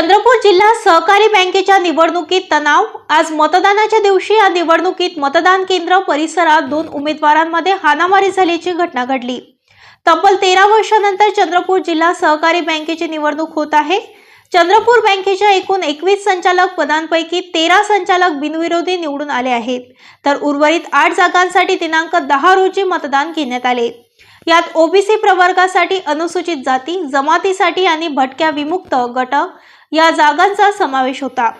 चंद्रपूर जिल्हा सहकारी बँकेच्या निवडणुकीत तणाव. आज मतदानाच्या दिवशी या निवडणुकीत मतदान केंद्र परिसरात दोन उमेदवारांमध्ये हाणामारी झाल्याची घटना घडली. तब्बल तेरा वर्षानंतर चंद्रपूर जिल्हा सहकारी बँकेची निवडणूक होत आहे. चंद्रपूर बँकेच्या एकूण एकवीस संचालक पदांपैकी तेरा संचालक बिनविरोधी निवडून आले आहेत. तर उर्वरित आठ जागांसाठी दिनांक दहा रोजी मतदान घेण्यात आले. यात ओबीसी प्रवर्गासाठी अनुसूचित जाती जमातीसाठी आणि भटक्या विमुक्त गट या जागांचा समावेश होता.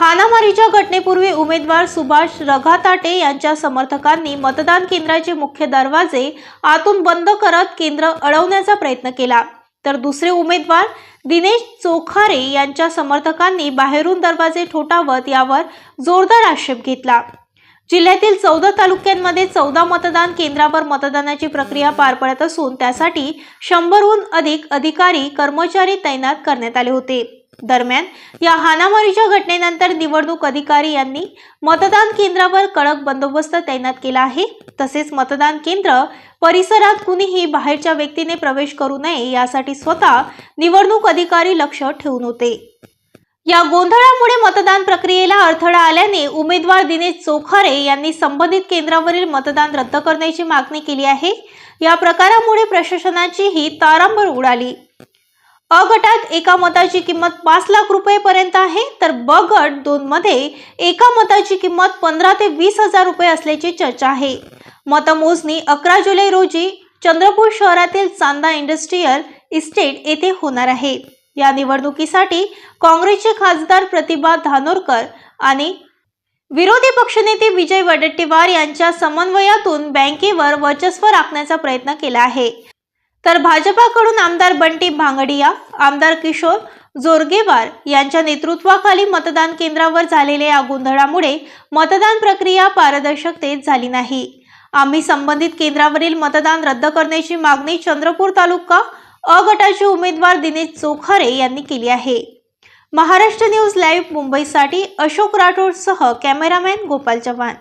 हानामारीच्या घटनेपूर्वी उमेदवार सुभाष रघाताटे यांच्या समर्थकांनी मतदान केंद्राचे मुख्य दरवाजे आतून बंद करत केंद्र अडवण्याचा प्रयत्न केला. तर दुसरे उमेदवार दिनेश चोखारे यांच्या समर्थकांनी बाहेरून दरवाजे ठोठावत यावर जोरदार आक्षेप घेतला. जिल्ह्यातील चौदा तालुक्यांमध्ये चौदा मतदान केंद्रावर मतदानाची प्रक्रिया पार पडत असून त्यासाठी शंभरहून अधिक अधिकारी कर्मचारी तैनात करण्यात आले होते. दरम्यान या हानामारीच्या घटनेनंतर निवडणूक अधिकारी यांनी मतदान केंद्रावर कडक बंदोबस्त तैनात केला आहे. तसेच मतदान केंद्र परिसरात कुणीही बाहेरच्या व्यक्तीने प्रवेश करू नये यासाठी स्वतः निवडणूक अधिकारी लक्ष ठेवून होते. या गोंधळामुळे मतदान प्रक्रियेला अडथळा आल्याने उमेदवार दिनेश चोखारे यांनी संबंधित केंद्रावरील मतदान रद्द करण्याची मागणी केली आहे. या प्रकारामुळे प्रशासनाचीही तारांबर उडाली. अ गटात एका मताची किंमत पाच लाख रुपयेपर्यंत आहे तर ब गट दोन मध्ये एका मताची किंमत पंधरा ते वीस हजार रुपये असल्याची चर्चा आहे. मतमोजणी अकरा जुलै रोजी चंद्रपूर शहरातील चांदा इंडस्ट्रीयल इस्टेट येथे होणार आहे. या निवडणुकीसाठी काँग्रेसचे खासदार प्रतिभा धानोरकर आणि विरोधी पक्षनेते विजय वडेट्टीवार यांच्या समन्वयातून बँकेवर वर्चस्व राखण्याचा प्रयत्न केला आहे. तर भाजपाकडून आमदार बंटी भांगडिया आमदार किशोर जोरगेवार यांच्या नेतृत्वाखाली मतदान केंद्रावर झालेल्या या गोंधळामुळे मतदान प्रक्रिया पारदर्शकतेत झाली नाही. आम्ही संबंधित केंद्रावरील मतदान रद्द करण्याची मागणी चंद्रपूर तालुका अ गटाचे उमेदवार दिनेश चोखारे यांनी केली आहे. महाराष्ट्र न्यूज लाईव्ह मुंबईसाठी अशोक राठोडसह कॅमेरामॅन गोपाल चव्हाण.